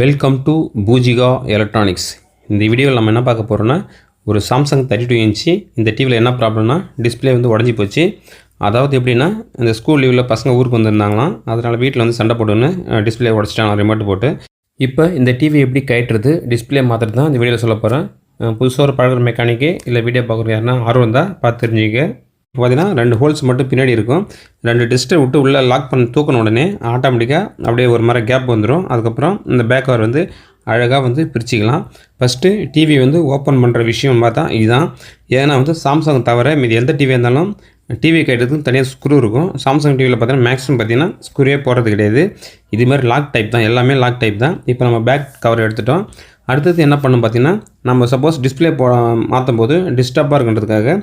Welcome to Poojika electronics இந்த வீடியோவில் நம்ம என்ன பார்க்க போகிறோன்னா ஒரு சாம்சங் தேர்ட்டி டூ இன்ச்சு இந்த டிவியில் என்ன ப்ராப்ளம்னா டிஸ்ப்ளே வந்து உடஞ்சி போச்சு. அதாவது எப்படின்னா இந்த ஸ்கூல் லீவில் பசங்க ஊருக்கு வந்திருந்தாங்களாம். அதனால் வீட்டில் வந்து சண்டை போட்டுன்னு டிஸ்ப்ளே உடச்சிட்டாங்க ரிமோட் போட்டு. இப்போ இந்த டிவி எப்படி கயற்றுறது டிஸ்பிளே மாற்றுறது தான் இந்த வீடியோவில் சொல்ல போகிறேன் புதுசாக ஒரு பழகிற மெக்கானிக்கு இல்லை வீடியோ பார்க்குற யாருன்னா ஆர்வம் இருந்தால் பார்த்து தெரிஞ்சுக்க இப்போ பார்த்தீங்கன்னா ரெண்டு ஹோல்ஸ் மட்டும் பின்னாடி இருக்கும். ரெண்டு டிஸ்ட்டை விட்டு உள்ளே லாக் பண்ணி தூக்கின உடனே ஆட்டோமேட்டிக்காக அப்படியே ஒரு மாதிரி கேப் வந்துடும் அதுக்கப்புறம் இந்த பேக் கவர் வந்து அழகாக வந்து பிரிச்சுக்கலாம். ஃபஸ்ட்டு டிவி வந்து ஓப்பன் பண்ணுற விஷயம் பார்த்தா இதுதான். ஏன்னா வந்து சாம்சங் தவிர மீதி எந்த டிவி இருந்தாலும் டிவி கைட்டுறதுக்கு தனியாக ஸ்க்ரூ இருக்கும். சாம்சங் டிவியில் பார்த்தீங்கன்னா மேக்ஸிமம் பார்த்தீங்கன்னா ஸ்க்ரூவே போடுறது கிடையாது. இது மாதிரி லாக் டைப் தான். எல்லாமே லாக் டைப் தான். இப்போ நம்ம பேக் கவர் எடுத்துட்டோம். அடுத்தது என்ன பண்ணணும் பார்த்தீங்கன்னா நம்ம சப்போஸ் டிஸ்பிளே போ மாற்றும் போது டிஸ்டர்பாக இருக்குன்றதுக்காக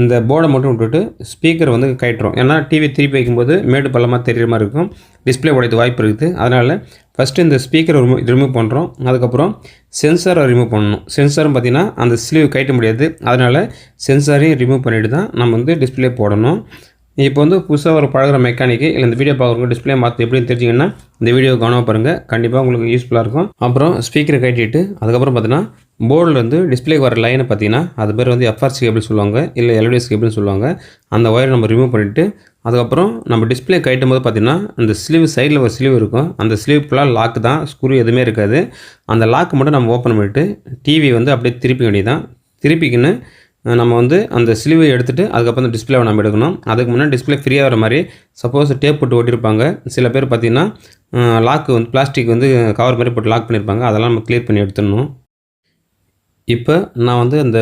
இந்த போர்டை மட்டும் விட்டுட்டு ஸ்பீக்கர் வந்து கட்டுறோம் ஏன்னா டிவி திருப்பி வைக்கும்போது மேடு பள்ளமாக தெரியுற மாதிரி இருக்கும். டிஸ்பிளே உடையது வாய்ப்பு இருக்குது. அதனால் ஃபஸ்ட்டு இந்த ஸ்பீக்கரை ரிமூவ் ரிமூவ் பண்ணுறோம் அதுக்கப்புறம் சென்சாரை ரிமூவ் பண்ணணும். சென்சாரும் பார்த்திங்கன்னா அந்த ஸ்லீவ் கட்ட முடியாது. அதனால் சென்சாரையும் ரிமூவ் பண்ணிவிட்டு தான் நம்ம வந்து டிஸ்பிளே போடணும். இப்போ வந்து புதுசாக ஒரு பழகிற மெக்கானிக்கு இல்லை இந்த வீடியோ பார்க்குறவங்க டிஸ்பிளே மாற்ற எப்படின்னு தெரிஞ்சிங்கன்னா இந்த வீடியோ கவனமாக பாருங்கள் கண்டிப்பாக உங்களுக்கு யூஸ்ஃபுல்லாக இருக்கும். அப்புறம் ஸ்பீக்கரை கட்டிட்டு அதுக்கப்புறம் பார்த்தீங்கன்னா போர்டில் வந்து டிஸ்பிளேக்கு வர லைனை பார்த்தீங்கன்னா அது பேர் வந்து எஃப்ஆர்சி கேபிள் சொல்லுவாங்க இல்லை எல்டிஎஸ் கேபிள்னு சொல்லுவாங்க. அந்த ஒயரை நம்ம ரிமூவ் பண்ணிவிட்டு அதுக்கப்புறம் நம்ம டிஸ்பிளே கட்டும் போது பார்த்திங்கன்னா அந்த ஸ்லீவ் சைடில் ஒரு ஸ்லீவ் இருக்கும். அந்த ஸ்லீவ் ஃபுல்லாக லாக் தான். ஸ்க்ரூ எதுவுமே இருக்காது. அந்த லாக் மட்டும் நம்ம ஓப்பன் பண்ணிவிட்டு டிவி வந்து அப்படியே திருப்பி வேண்டியதான் திருப்பிக்கின்னு நம்ம வந்து அந்த ஸ்லீவை எடுத்துகிட்டு அதுக்கப்புறம் அந்த டிஸ்பிளேவை நம்ம எடுக்கணும். அதுக்கு முன்னாடி டிஸ்பிளே ஃப்ரீயாக வர மாதிரி சப்போஸ் டேப் போட்டு ஓட்டியிருப்பாங்க. சில பேர் பார்த்திங்கன்னா லாக்கு வந்து பிளாஸ்டிக் வந்து கவர் மாதிரி போட்டு லாக் பண்ணியிருப்பாங்க. அதெல்லாம் நம்ம க்ளியர் பண்ணி எடுத்துடணும். இப்போ நான் வந்து அந்த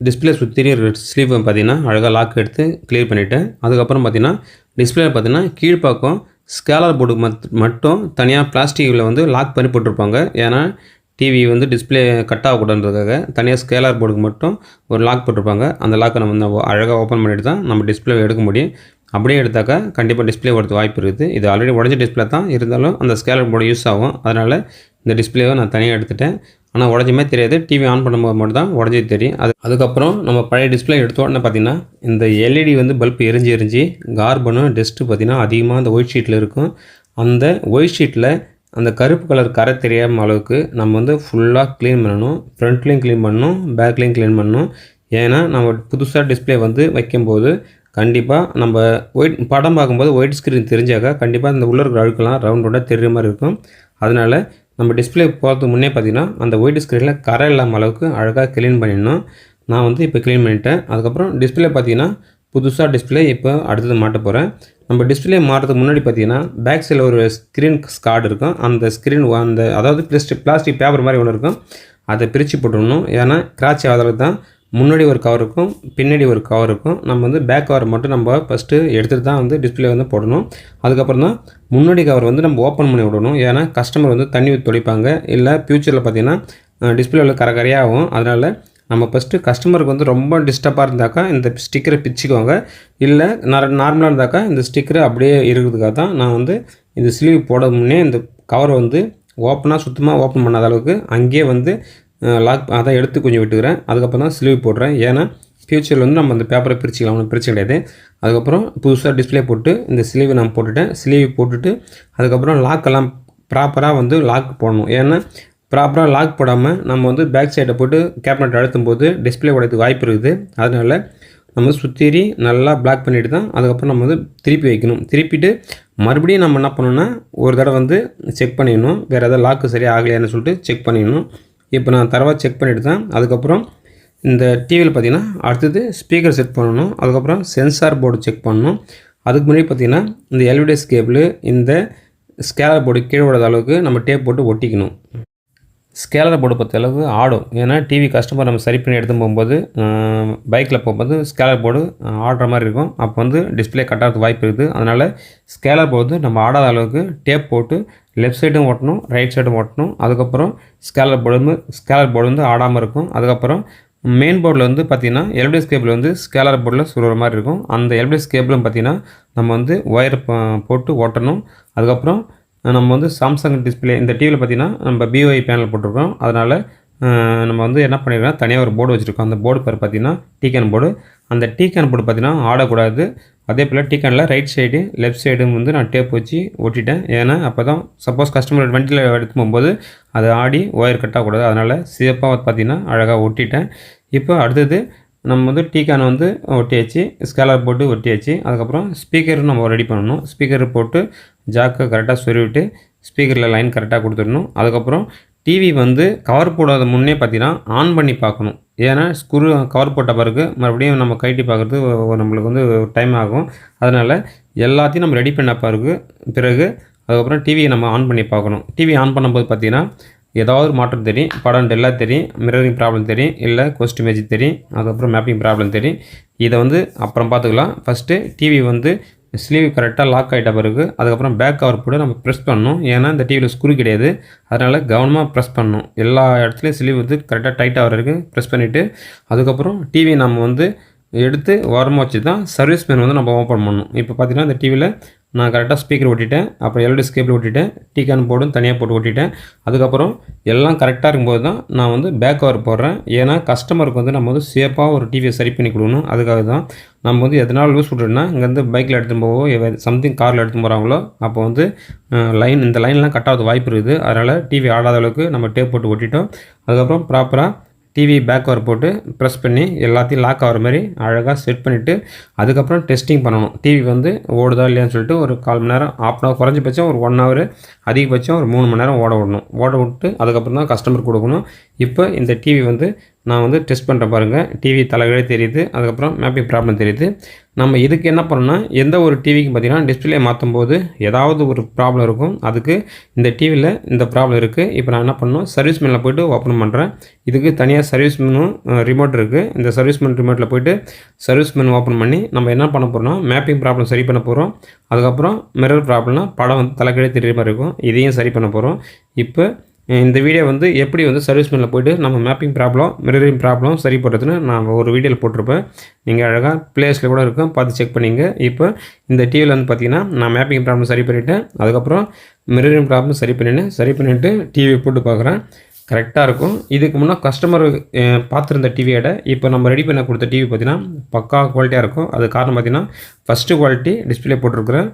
டிஸ்பிளே சுற்றி ஸ்லீவ் பார்த்தீங்கன்னா அழகாக லாக் எடுத்து கிளியர் பண்ணிவிட்டேன் அதுக்கப்புறம் பார்த்திங்கன்னா டிஸ்பிளே பார்த்தீங்கன்னா கீழ்ப்பாக்கம் ஸ்கேலர் போர்டுக்கு மத் மட்டும் தனியாக பிளாஸ்டிக்கில் வந்து லாக் பண்ணி போட்டிருப்பாங்க. ஏன்னா டிவி வந்து டிஸ்பிளே கட் ஆகக்கூடாதுன்றதுக்காக தனியாக ஸ்கேலர் போர்டுக்கு மட்டும் ஒரு லாக் போட்டிருப்பாங்க. அந்த லாக்கை நம்ம வந்து அழகாக ஓப்பன் பண்ணிட்டு தான் நம்ம டிஸ்பிளே எடுக்க முடியும். அப்படியே எடுத்தாக்கா கண்டிப்பாக டிஸ்பிளே வரது வாய்ப்பு இருக்குது. இது ஆல்ரெடி உடஞ்ச டிஸ்பிளே தான். இருந்தாலும் அந்த ஸ்கேலர் போர்டு யூஸ் ஆகும். அதனால் இந்த டிஸ்பிளேவை நான் தனியாக எடுத்துட்டேன். ஆனால் உடஞ்சுமே தெரியாது. டிவி ஆன் பண்ணும்போது மட்டும் தான் உடஞ்சி தெரியும். அது அதுக்கப்புறம் நம்ம பழைய டிஸ்பிளே எடுத்த உடனே பார்த்திங்கன்னா இந்த எல்இடி வந்து பல்ப் எரிஞ்சு எரிஞ்சு கார்பனும் டஸ்ட்டு பார்த்திங்கன்னா அதிகமாக அந்த ஒயிட் ஷீட்டில் இருக்கும். அந்த ஒயிட் ஷீட்டில் அந்த கருப்பு கலர் கரை தெரியாம அளவுக்கு நம்ம வந்து ஃபுல்லாக க்ளீன் பண்ணணும். ஃப்ரண்ட்லேயும் க்ளீன் பண்ணணும் பேக்லேயும் க்ளீன் பண்ணணும். ஏன்னா நம்ம புதுசாக டிஸ்பிளே வந்து வைக்கும்போது கண்டிப்பாக நம்ம ஒயிட் படம் பார்க்கும்போது ஒயிட் ஸ்க்ரீன் தெரிஞ்சாக்கா கண்டிப்பாக இந்த உள்ள இருக்கிற அழுக்கெல்லாம் ரவுண்ட் ரவுண்டாக தெரியுற மாதிரி இருக்கும். அதனால் நம்ம டிஸ்பிளே போகிறதுக்கு முன்னே பார்த்திங்கன்னா அந்த ஒயிட் ஸ்க்ரீனில் கரை இல்லாமல் அளவுக்கு அழகாக க்ளீன் பண்ணிடணும். நான் வந்து இப்போ க்ளீன் பண்ணிட்டேன். அதுக்கப்புறம் டிஸ்பிளே பார்த்திங்கன்னா புதுசாக டிஸ்பிளே இப்போ அடுத்தது மாட்ட போகிறேன் நம்ம டிஸ்பிளே மாட்டுறதுக்கு முன்னாடி பார்த்தீங்கன்னா பேக் சைடில் ஒரு ஸ்க்ரீன் கார்டு இருக்கும். அந்த ஸ்க்ரீன் அந்த அதாவது பிளாஸ்டிக் பிளாஸ்டிக் பேப்பர் மாதிரி ஒன்று இருக்கும். அதை பிரித்து போட்டுடணும். ஏன்னா கிராச் ஆகிறதுக்கு தான் முன்னாடி ஒரு கவர் இருக்கும் பின்னாடி ஒரு கவர் இருக்கும். நம்ம வந்து பேக் கவர் மட்டும் நம்ம ஃபஸ்ட்டு எடுத்துகிட்டு தான் வந்து டிஸ்பிளே வந்து போடணும். அதுக்கப்புறம் தான் முன்னாடி கவர் வந்து நம்ம ஓப்பன் பண்ணி விடணும். ஏன்னா கஸ்டமர் வந்து தண்ணி ஊற்றி தொளிப்பாங்க. இல்லை ஃப்யூச்சரில் பார்த்தீங்கன்னா உள்ள கரகரையாகும் அதனால் நம்ம ஃபஸ்ட்டு கஸ்டமருக்கு வந்து ரொம்ப டிஸ்டர்பாக இருந்தாக்கா இந்த ஸ்டிக்கரை பிச்சுக்குவாங்க. இல்லை நார்மலாக இருந்தாக்கா இந்த ஸ்டிக்கரை அப்படியே இருக்கிறதுக்காக தான் நான் வந்து இந்த ஸ்லீவ் போட முன்னே இந்த கவரை வந்து ஓப்பனாக சுத்தமாக ஓப்பன் பண்ணாத அளவுக்கு அங்கேயே வந்து லாக் அதை எடுத்து கொஞ்சம் விட்டுக்கிறேன். அதுக்கப்புறம் தான் ஸ்லீவ் போடுறேன். ஏன்னா ஃப்யூச்சரில் வந்து நம்ம அந்த பேப்பரை பிரிச்சுக்கலாம் ஒன்றும் பிரச்சனை கிடையாது. அதுக்கப்புறம் புதுசாக டிஸ்பிளே போட்டு இந்த ஸ்லீவை நான் போட்டுட்டேன். ஸ்லீவ் போட்டுட்டு அதுக்கப்புறம் லாக்கெல்லாம் ப்ராப்பராக வந்து லாக் போடணும். ஏன்னா ப்ராப்பராக லாக் போடாமல் நம்ம வந்து பேக் சைடை போட்டு கேபினட் அழுத்தும் போது டிஸ்பிளே உடையதுக்கு வாய்ப்பு இருக்குது. அதனால் நம்ம சுற்றி நல்லா பிளாக் பண்ணிவிட்டு தான் அதுக்கப்புறம் நம்ம வந்து திருப்பி வைக்கணும். திருப்பிட்டு மறுபடியும் நம்ம என்ன பண்ணணும்னா ஒரு தடவை வந்து செக் பண்ணிடணும். வேறு எதாவது லாக்கு சரியாக ஆகலையான்னு சொல்லிட்டு செக் பண்ணிடணும். இப்போ நான் தரவாக செக் பண்ணிவிட்டு தான் அதுக்கப்புறம் இந்த டிவியில் பார்த்திங்கன்னா அடுத்தது ஸ்பீக்கர் செட் பண்ணணும். அதுக்கப்புறம் சென்சார் போர்டு செக் பண்ணணும். அதுக்கு முன்னாடி பார்த்திங்கன்னா இந்த எல்விடிஎஸ் கேபிள் இந்த ஸ்கேலர் போர்டு கீழே விடாத அளவுக்கு நம்ம டேப் போட்டு ஒட்டிக்கணும். ஸ்கேலரை போர்டு பொறுத்த அளவு ஆடும். ஏன்னா டிவி கஸ்டமர் நம்ம சரி பண்ணி எடுத்து போகும்போது பைக்கில் போகும்போது ஸ்கேலர் போர்டு ஆடுற மாதிரி இருக்கும். அப்போ வந்து டிஸ்பிளே கட்டாகிறதுக்கு வாய்ப்பு இருக்குது. அதனால் ஸ்கேலர் போர்டு நம்ம ஆடாத அளவுக்கு டேப் போட்டு லெஃப்ட் சைடும் ஓட்டணும் ரைட் சைடும் ஓட்டணும். அதுக்கப்புறம் ஸ்கேலர் போர்டு வந்து ஸ்கேலர் போர்டு வந்து ஆடாமல் இருக்கும். அதுக்கப்புறம் மெயின் போர்டில் வந்து பார்த்திங்கன்னா எல்பிஎஸ் கேபிள் வந்து ஸ்கேலர் போர்டில் சுருற மாதிரி இருக்கும். அந்த எல்பிஎஸ் கேபிளும் பார்த்திங்கன்னா நம்ம வந்து ஒயர் போட்டு ஓட்டணும். அதுக்கப்புறம் நம்ம வந்து சாம்சங் டிஸ்பிளே இந்த டிவியில் பார்த்தீங்கன்னா நம்ம பிஓஐ பேனல் போட்டிருக்கோம். அதனால் நம்ம வந்து என்ன பண்ணியிருக்கோம் தனியாக ஒரு போர்டு வச்சுருக்கோம். அந்த போர்டு பேர் பார்த்திங்கன்னா டீகேன் போர்டு அந்த டீகேன் போர்டு பார்த்தீங்கன்னா ஆடக்கூடாது. அதே போல் டீக்கானில் ரைட் சைடு லெஃப்ட் சைடும் வந்து நான் டேப் வச்சு ஒட்டிட்டேன். ஏன்னா அப்போ தான் சப்போஸ் கஸ்டமர் வண்டியில் எடுத்து போகும்போது அது ஆடி ஒயர் கட்டாகக்கூடாது அதனால் சேஃபாக பார்த்தீங்கன்னா அழகாக ஒட்டிட்டேன். இப்போ அடுத்தது நம்ம வந்து டீக்கான் வந்து ஒட்டியாச்சு ஸ்கேலர் போட்டு ஒட்டியாச்சு. அதுக்கப்புறம் ஸ்பீக்கர் நம்ம ரெடி பண்ணணும். ஸ்பீக்கர் போட்டு ஜாக்கை கரெக்டாக சொருவிட்டு ஸ்பீக்கரில் லைன் கரெக்டாக கொடுத்துடணும். அதுக்கப்புறம் டிவி வந்து கவர் போடாத முன்னே பார்த்தீங்கன்னா ஆன் பண்ணி பார்க்கணும். ஏன்னா ஸ்க்ரூ கவர் போட்ட பிறகு மறுபடியும் நம்ம கைட்டி பார்க்குறது நம்மளுக்கு வந்து டைம் ஆகும். அதனால் எல்லாத்தையும் நம்ம ரெடி பண்ண பிறகு பிறகு அதுக்கப்புறம் டிவியை நம்ம ஆன் பண்ணி பார்க்கணும். டிவி ஆன் பண்ணும்போது பார்த்தீங்கன்னா ஏதாவது மாற்றம் தெரியும் படம் டெல்லாக தெரியும் மிரரிங் ப்ராப்ளம் தெரியும் இல்லை கோஸ்ட் இமேஜ் தெரியும் அதுக்கப்புறம் மேப்பிங் ப்ராப்ளம் தெரியும். இதை வந்து அப்புறம் பார்த்துக்கலாம். ஃபஸ்ட்டு டிவி வந்து ஸ்லீவ் கரெக்டாக லாக் ஆகிட்ட பிறகு அதுக்கப்புறம் பேக் கவர் போட்டு நம்ம ப்ரெஸ் பண்ணணும். ஏன்னா இந்த டிவியில் ஸ்க்ரூ கிடையாது. அதனால் கவனமாக ப்ரெஸ் பண்ணணும். எல்லா இடத்துலையும் ஸ்லீவ் வந்து கரெக்டாக டைட்டாக வரைக்கும் ப்ரெஸ் பண்ணிவிட்டு அதுக்கப்புறம் டிவி நம்ம வந்து எடுத்து ஓரமாக வச்சு தான் சர்வீஸ் மேன் வந்து நம்ம ஓப்பன் பண்ணணும். இப்போ பார்த்தீங்கன்னா இந்த டிவியில் நான் கரெக்டாக ஸ்பீக்கர் ஓட்டிட்டேன் அப்புறம் எல்இடி ஸ்கேப்பில் ஓட்டிட்டேன் டீக்கான் போர்டும் தனியாக போட்டு ஓட்டிட்டேன் அதுக்கப்புறம் எல்லாம் கரெக்டாக இருக்கும்போது தான் நான் வந்து பேக் கவர் போடுறேன். ஏன்னா கஸ்டமருக்கு வந்து நம்ம வந்து சேஃபாக ஒரு டிவியை சரி பண்ணி கொடுக்கணும். அதுக்காக தான் நம்ம வந்து எதனால் யூஸ் பண்ணுறோம்னா இங்கேருந்து பைக்கில் எடுத்துகிட்டு போவோ சம்திங் காரில் எடுத்துன்னு போகிறாங்களோ அப்போ வந்து லைன் இந்த லைன்லாம் கட் ஆகுது வாய்ப்பு இருக்குது. அதனால் டிவி ஆடாத அளவுக்கு நம்ம டேப் போட்டு ஓட்டிட்டோம் அதுக்கப்புறம் ப்ராப்பராக டிவி பேக் கவர் போட்டு ப்ரெஸ் பண்ணி எல்லாத்தையும் லாக் ஆகிற மாதிரி அழகாக செட் பண்ணிவிட்டு அதுக்கப்புறம் டெஸ்டிங் பண்ணணும். டிவி வந்து ஓடுதா இல்லையான்னு சொல்லிட்டு ஒரு கால் மணி நேரம் ஆஃப் அன் ஹவர் குறைஞ்சபட்சம் ஒரு ஒன் ஹவர் அதிகபட்சம் ஒரு மூணு மணி நேரம் ஓட விடணும். ஓட விட்டு அதுக்கப்புறம் தான் கஸ்டமர் கொடுக்கணும். இப்போ இந்த டிவி வந்து நான் வந்து டெஸ்ட் பண்ணுறேன் பாருங்கள் டிவி தலைகீழே தெரியுது அதுக்கப்புறம் மேப்பிங் ப்ராப்ளம் தெரியுது. நம்ம இதுக்கு என்ன பண்ணணும்னா எந்த ஒரு டிவிக்கு பார்த்திங்கன்னா டிஸ்பிளே மாற்றும் போது ஏதாவது ஒரு ப்ராப்ளம் இருக்கும். அதுக்கு இந்த டிவியில் இந்த ப்ராப்ளம் இருக்குது இப்போ நான் என்ன பண்ணணும் சர்வீஸ் மேனில் போயிட்டு ஓப்பன் பண்ணுறேன் இதுக்கு தனியாக சர்வீஸ் மெனும் ரிமோட் இருக்குது இந்த சர்வீஸ் மென் ரிமோட்டில் போயிட்டு சர்வீஸ் மென் ஓப்பன் பண்ணி நம்ம என்ன பண்ண போகிறோம்னா மேப்பிங் ப்ராப்ளம் சரி பண்ண போகிறோம் அதுக்கப்புறம் மிரர் ப்ராப்ளம்னா படம் வந்து தலைக்கீழே தெரியுற மாதிரி இருக்கும். இதையும் சரி பண்ண போகிறோம் இப்போ இந்த வீடியோ வந்து எப்படி வந்து சர்வீஸ் மேனில் போயிட்டு நம்ம மேப்பிங் ப்ராப்ளம் மிரரிங் ப்ராப்ளம் சரி பண்ணுறதுன்னு நான் ஒரு வீடியோவில் போட்டிருப்பேன். நீங்கள் அழகாக ப்ளேஸில் கூட இருக்கும் பார்த்து செக் பண்ணிங்க. இப்போ இந்த டிவியில் வந்து பார்த்தீங்கன்னா நான் மேப்பிங் ப்ராப்ளம் சரி பண்ணிவிட்டேன் அதுக்கப்புறம் மிரரிங் ப்ராப்ளம் சரி பண்ணினேன். சரி பண்ணிவிட்டு டிவி போட்டு பார்க்குறேன் கரெக்டாக இருக்கும். இதுக்கு முன்னே கஸ்டமர் பார்த்துருந்த டிவியோட இப்போ நம்ம ரெடி பண்ண கொடுத்த டிவி பார்த்தீங்கன்னா பக்கா குவாலிட்டியாக இருக்கும். அது காரணம் பார்த்தீங்கன்னா ஃபஸ்ட்டு குவாலிட்டி டிஸ்பிளே போட்டிருக்கிறேன்.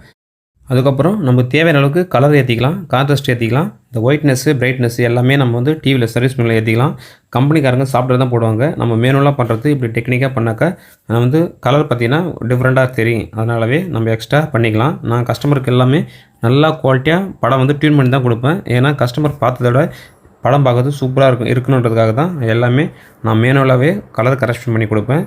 அதுக்கப்புறம் நமக்கு தேவையான அளவுக்கு கலர் ஏற்றிக்கலாம் கான்ட்ராஸ்ட் ஏற்றிக்கலாம் இந்த ஒயிட்னஸ்ஸு பிரைட்னஸ் எல்லாமே நம்ம வந்து டிவியில் சர்வீஸ் மேலே ஏற்றிக்கலாம் கம்பெனிக்காரங்க சாஃப்ட்வேர் தான் போடுவாங்க. நம்ம மேனுவலாக பண்ணுறது இப்படி டெக்னிக்காக பண்ணாக்கா நான் வந்து கலர் பார்த்திங்கன்னா டிஃப்ரெண்ட்டாக தெரியும். அதனாலவே நம்ம எக்ஸ்ட்ரா பண்ணிக்கலாம். நான் கஸ்டமருக்கு எல்லாமே நல்லா குவாலிட்டியாக படம் வந்து டியூன் பண்ணி தான் கொடுப்பேன். ஏன்னா கஸ்டமர் பார்த்ததோட படம் பார்க்கறது சூப்பராக இருக்கும். இருக்கணுன்றதுக்காக தான் எல்லாமே நான் மேனுவலாகவே கலர் கரெக்ஷன் பண்ணி கொடுப்பேன்.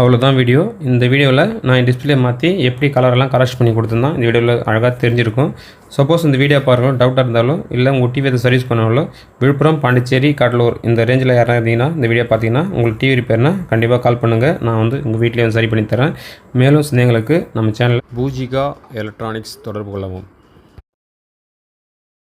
அவ்வளோதான் வீடியோ இந்த வீடியோவில் நான் டிஸ்பிளே மாற்றி எப்படி கலரெல்லாம் கரெக்ட் பண்ணி கொடுத்துருந்தேன் இந்த வீடியோவில் அழகாக தெரிஞ்சிருக்கும். சப்போஸ் இந்த வீடியோ பாருங்கள் டவுட்டாக இருந்தாலும் இல்லை உங்கள் டிவி எதை சர்வீஸ் பண்ணாலும் விழுப்புரம் பாண்டிச்சேரி கடலூர் இந்த ரேஞ்சில் யாராவது இருந்தீங்கன்னா இந்த வீடியோ பார்த்தீங்கன்னா உங்களுக்கு டிவி ரிப்பேர்னா கண்டிப்பாக கால் பண்ணுங்கள் நான் வந்து உங்கள் வீட்டிலே வந்து சரி பண்ணி தரேன். மேலும் சிந்தனைகளுக்கு நம்ம சேனல் பூஜிகா எலக்ட்ரானிக்ஸ் தொடர்பு கொள்ளவும்.